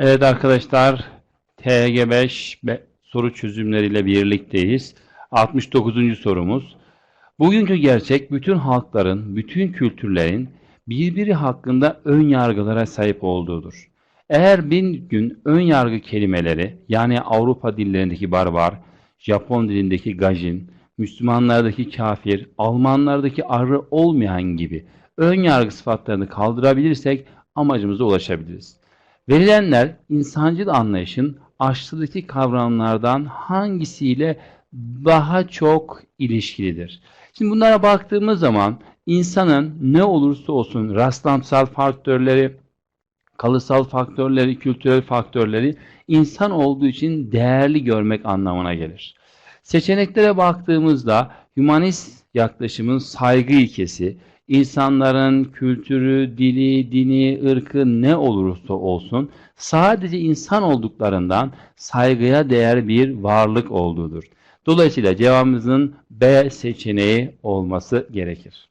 Evet arkadaşlar TG5 be- soru çözümleriyle birlikteyiz. 69. sorumuz. Bugünkü gerçek bütün halkların, bütün kültürlerin birbiri hakkında ön yargılara sahip olduğudur. Eğer bir gün ön yargı kelimeleri yani Avrupa dillerindeki barbar, Japon dilindeki gajin, Müslümanlardaki kafir, Almanlardaki arı olmayan gibi ön yargı sıfatlarını kaldırabilirsek amacımıza ulaşabiliriz. Verilenler insancıl anlayışın aşağıdaki kavramlardan hangisiyle daha çok ilişkilidir? Şimdi bunlara baktığımız zaman insanın ne olursa olsun rastlantısal faktörleri, kalıtsal faktörleri, kültürel faktörleri insan olduğu için değerli görmek anlamına gelir. Seçeneklere baktığımızda humanist yaklaşımın saygı ilkesi, insanların kültürü, dili, dini, ırkı ne olursa olsun sadece insan olduklarından saygıya değer bir varlık olduğudur. Dolayısıyla cevabımızın B seçeneği olması gerekir.